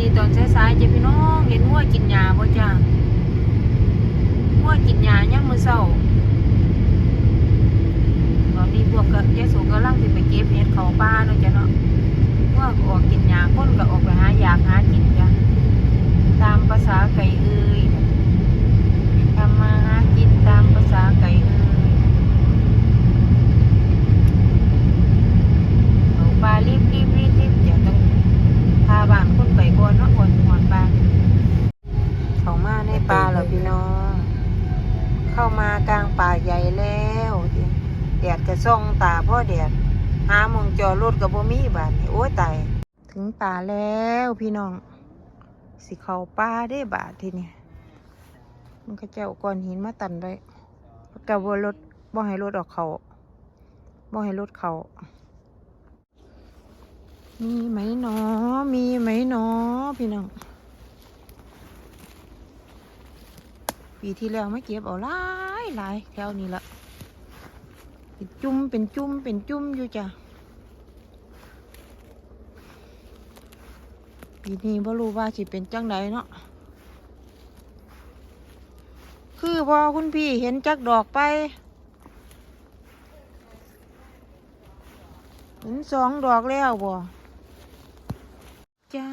ดีตอนสายๆจ้ะพี่น้องเห็นงัวกินหญ้าบ่จ้างัวกินหญ้ายังมือเช้าตอนนี้พวกก็ยายสูกำลังสิไปเก็บเห็ดเขาป่าเนาะจ้ะเนาะงัวก็ออกกินหญ้าคนก็ออกไปหาอยากหากินจ้ะตามภาษาไก่เอ้ยทำมาหากินตามภาษาไก่เอ้ย ป่าแล้วพี่น้อง สิเขาป่าได้บาดทีนี้มันก็เจ้าก้อนหินมาตันไว้กับว่ารถบ่ให้รถออกเขาบ่ให้รถเขา มีไหมหนอ มีไหมหนอ พี่น้องปีที่แล้วไม่เก็บเอาหลายหลายแถวนี้ละเป็นจุ่มเป็นจุ่มเป็นจุ่มอยู่จ้ะ ปีนี้บ่รู้ว่าสิเป็นจังใดเนาะคือพอคุณพี่เห็นจักดอกไปเห็นสองดอกแล้วบ่จ้า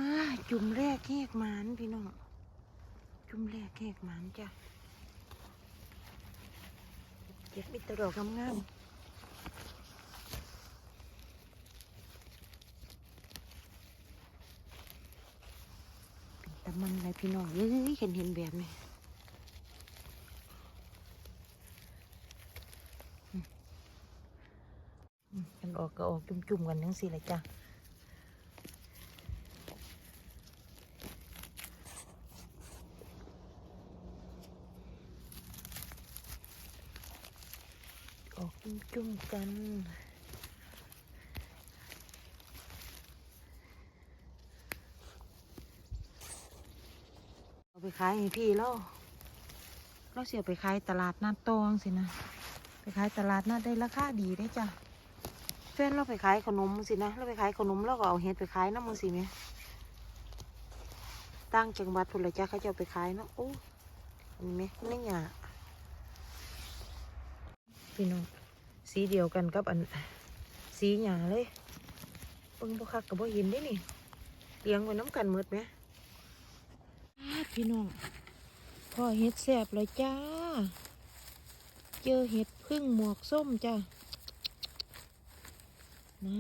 จุ่มแรกแหกหมานพี่น้องจุ่มแรกแหกหมานจ้ะเก็บอิตดอกงามๆ แต่มันอะไรพี่น้องเอ้ยเห็นเห็นแบบนี้มันออกก็ออกจุ่มๆกันทั้งสี่เลยจ้ะออกจุ่มๆกัน เอา ไปขายให้พี่แล้วเราเสียไปขายตลาดนัดโตงสินะ ไปขายตลาดนัดได้ราคาดีได้จ้ะแฟนเราไปขายขนมสินะ เราไปขายขนมแล้วก็เอาเห็ดไปขายน้ำมันสิไหมตั้งจังหวัดพุ่นละจ้ะเขาจะไปขายเนาะโอ้เห็นไหมไม่หยาพี่น้องสีเดียวกันกับอันสีหยาเลยเบิ่งบ่คักกับบ่เห็นเด้นี่เลี้ยงไว้น้ำกันหมดไหม พี่น้องพ่อเห็ดแสบเลยจ้า เจอเห็ดพึ่งหมวกส้มจ้าน้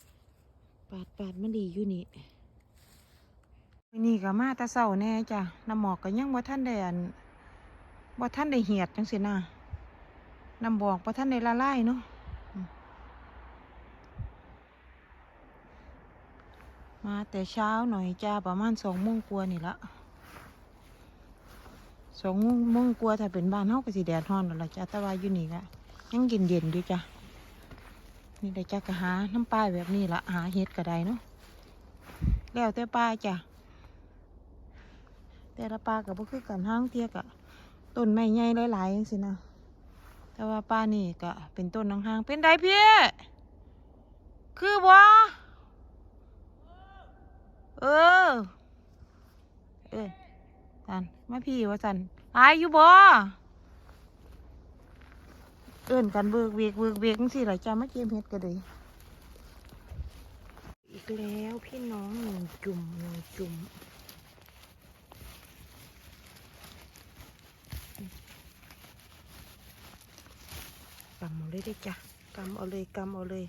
ำปาดปาดมันดีอยู่นี่นี่ก็มาตะเศร้าแน่จ้ะน้ำหมอกก็ยังบ่ท่านได้อันบ่ท่านได้เหียดจังสินะน้ำบอกพระท่านในละลายเนาะมมาแต่เช้าหน่อยจ้าประมาณสองโมงกว่านี่ละ สองโมงกว่าถ้าเป็นบ้านเฮาก็สิแดดร้อนแล้วล่ะจ้าแต่ว่าอยู่นี่ก็ยังเย็นเย็นๆอยู่จ้ะนี่ได้จ้าก็หาน้ำปลาแบบนี้ละหาเห็ดก็ได้เนาะแล้วแต่ปลาจ้ะแต่ละปลาก็บ่คือกันห้างเทียกะต้นไม้ใหญ่หลายๆจังสินะแต่ว่าป้านี่ก็เป็นต้นห่างๆเป็นไดเพี่คือบ่เออ เออ สันมาพี่ว่าสันอายอยู่บ่เอิ้นกันเบิกเวกเบิกเวกจังสิล่ะจ้ามาเก็บเฮ็ดก็เลยอีกแล้วพี่น้องหนึ่งจุ่มหนึ่งจุ่มกำเอาเลยได้จ้ะกำเอาเลยกำเอาเลย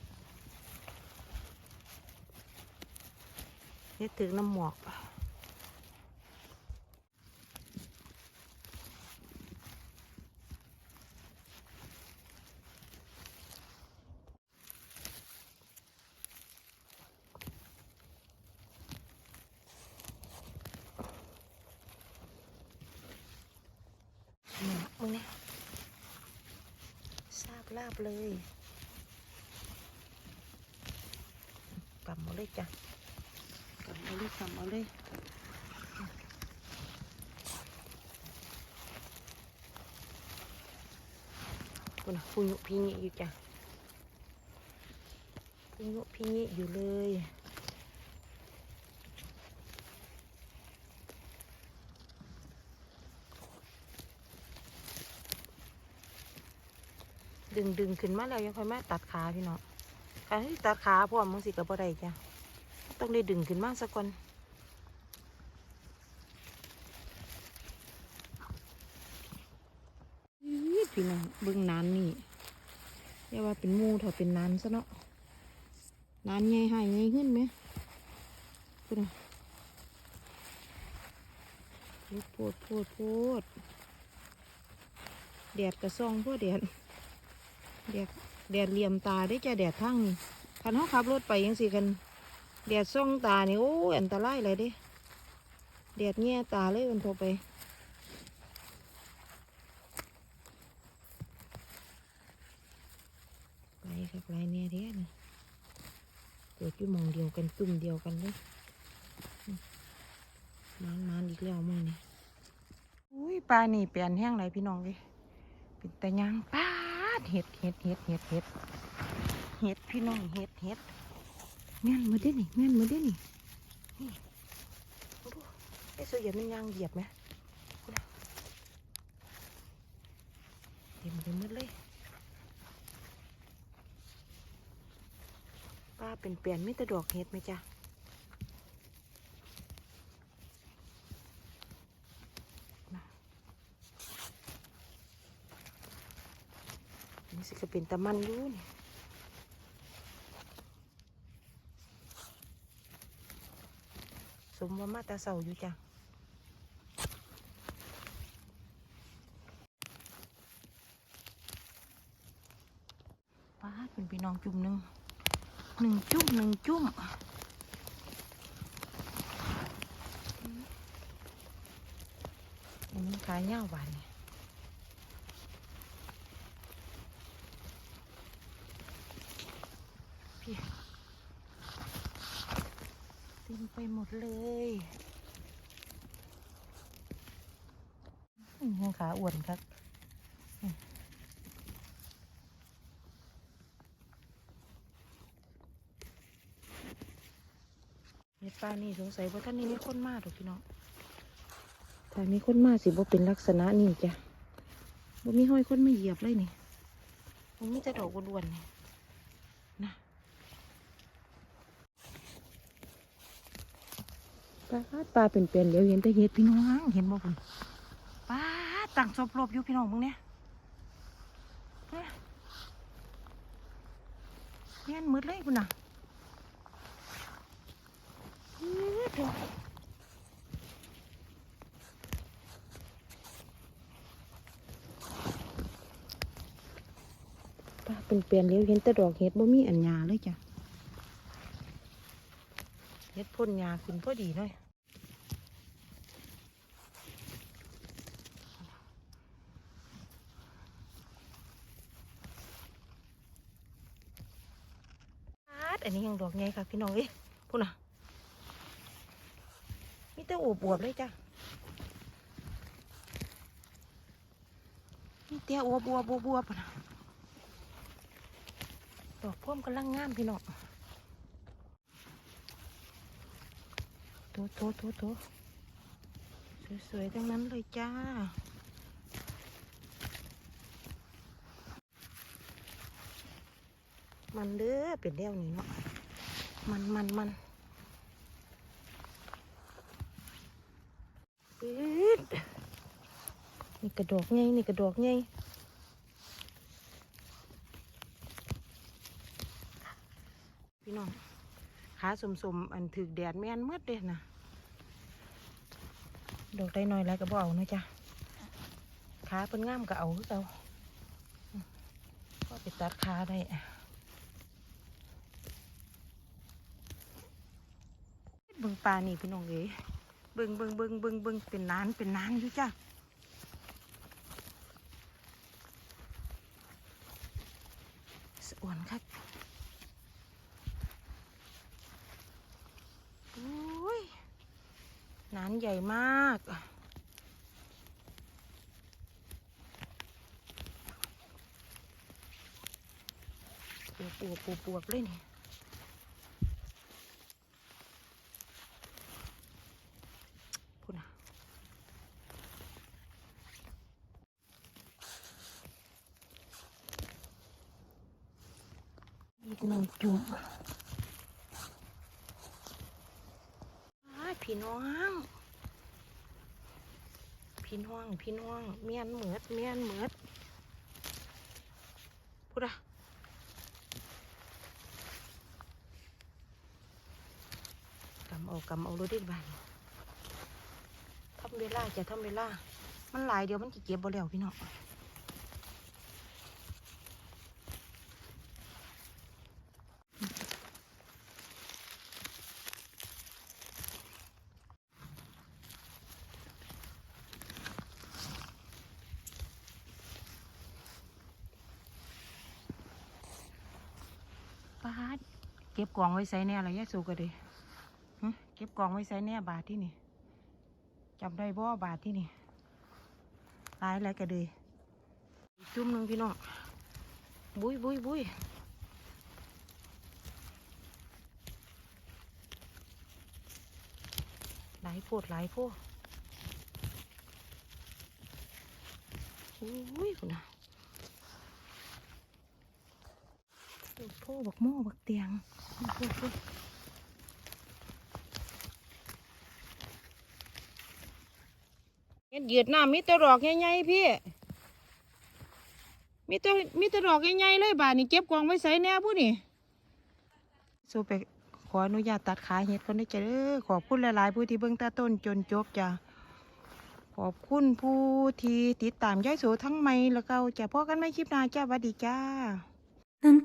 นี่ถึงน้ำหมอกเนี่ยมึงเนี่ย ทราบ ลาบเลยกำเอาเลยจ้ะกำเอาเลยกำเอาเลยคุณพูยุพีงี้อยู่จ้ะพูยุพีงี้อยู่เลย ดึงดึงขึ้นมาแล้วยังค่อยมาตัดขาพี่เน้องการที่ตัดขาพร้อมมึงสิกับบ่ได้จ้ะต้องได้ดึงขึ้นมาสักก่อนพี่น้องเบิ่งนานนี่อย่าว่าเป็นมูเถอะเป็นนานซะเนาะนานใหญ่หายใหญ่ขึ้นไหมพูดนะโพดพดโพดแดดกระซองพวกแดด แดดแดดเหลี่ยมตาได้จะแดดทั้งนี่คันเขาขับรถไปยังสิกันแดดซ่องตานี่โอ้ยอันตรายเลยเด้แดดแง่ตาเลยมันโทรไปไกลครับไกลเนี่ยเด้นะเกิดอยู่มองเดียวกันตุ่มเดียวกันเลยมานมานอีกแล้วมึงนี่อุ้ยปลานี่เปลี่ยนแห้งไรพี่น้องเลยเป็นแตะยางป้า เห็ดเห็ดเห็ดเห็ดเห็ดเห็ดพี่น้องเห็ดเห็ดแม่นมาเด้นี่แม่นมาเด้นี่นี่ดูไอ้เสือเหยียบมันยางเหยียบไหมดูนะเต็มไปหมดเลยป้าเป็นเปลี่ยนมิตรดอกเห็ดไหมจ๊ะน่ะนี่สิก็ เป็นตะมันอยู่นี่สมว่ามาตาเสาอยู่จ้ะป้าเป็นพี่น้องจุ่มหนึ่งหนึ่งจุ่มหนึ่งจุ่มอันนี้ขายเงาหวานนี่ย พี่เต็มไปหมดเลยอืมยังขาอ้วนครับเห็ดปลานี่สงสัยว่าท่านนี้มีคนมาถูกพี่น้องถ้ามีคนมาสิบ่เป็นลักษณะนี้จ้ะบ่มีห้อยคนไม่เหยียบเลยนี่มันมีแต่ดอกอ้วนๆนี่นะ ปลาปลาเป็นเปลี่ยนเดี๋ยวเห็นแต่เห็ดพี่น้องเห็นบ่คุณปลาตั้งศพรบอยู่พี่น้องมึงเนี่ยเนี่ยเงี้ยมืดเลยคุณน่ะป้าเป็นเปลี่ยนเลี้ยวเห็นแต่ดอกเห็ดบ่มีอันหยาเลยจ้ะ เห็ดพ่นยาขึ้นพอดีเลยอาดอันนี้ยังดอกไงค่ะพี่น้องเอ้ยพูดน่ะมีแต่อวบอวบเลยจ้ะมีแต่อวบอวบอวบอวบนะดอกพ่วมกำลังงามพี่น้อง โถโถโถสวยๆทั้งนั้นเลยจ้า มันเด้อเป็นเดี่ยวนี้เนาะ มันมันมันอืดนี่กระดอกไงนี่กระดอกไงพี่น้องขาสมสมๆอันถือแดดแม่นเมื่อเด้นะ ดอกได้น้อยแล้วก็บ่เอาเนาะจ้ะขาเป็นงามก็เอาคือเอาก็ไปตัดขาได้เบิ่งปลานี่พี่น้องเอ๋เบิ่งเบิ่งเบิ่งเบิ่งเบิ่งเป็นนานเป็นนานอยู่จ้ะสะอวนครับ อุ้ยหนานใหญ่มาก ปวบปวบปวบปวบเลยนี่พูดนะน้ำจุ่มอ้าย พี่น้อง พี่น้อง พี่น้อง เมียนเหมือดเมียนเหมือดพูดอะกำเอากำเอารถดิบานทำเวลาจะทำเวลา มันหลายเดียวมันจะเก็บบ่แล้วพี่น้อง ก็บกองไว้ใส่แน่อะไรยะสูก็ดีเก็บกองไว้ใส่แน่บาทที่นี่จำได้บ่บาทที่นี่ตายแล้วก็ดีจุ่มหนึ่งพี่น้องบุยบุยบุยหลายโพดหลายโพดอุ้ยคุณนะ โพ่บักโม่บักเตียงโอ้โหโอ้เฮ็ดเหยืดน้ำมีแตดอกใหญ่ๆพี่ มีแต่มีแต่ดอกใหญ่ๆเลยบาดนี้เก็บกองไว้ใส่แน่ผู้นี่สู้ไปขออนุญาตตัดขาเห็ดคนได้อจ้ะเด้อขอบคุณหลายๆ ผู้ที่เบิ่งตาต้นจนจบจ้ะขอบคุณผู้ที่ติดตามยายโสทั้งไม่แล้วก็จะพอกันไม่คลิปหน้าจ้าสวัสดีจ้า눈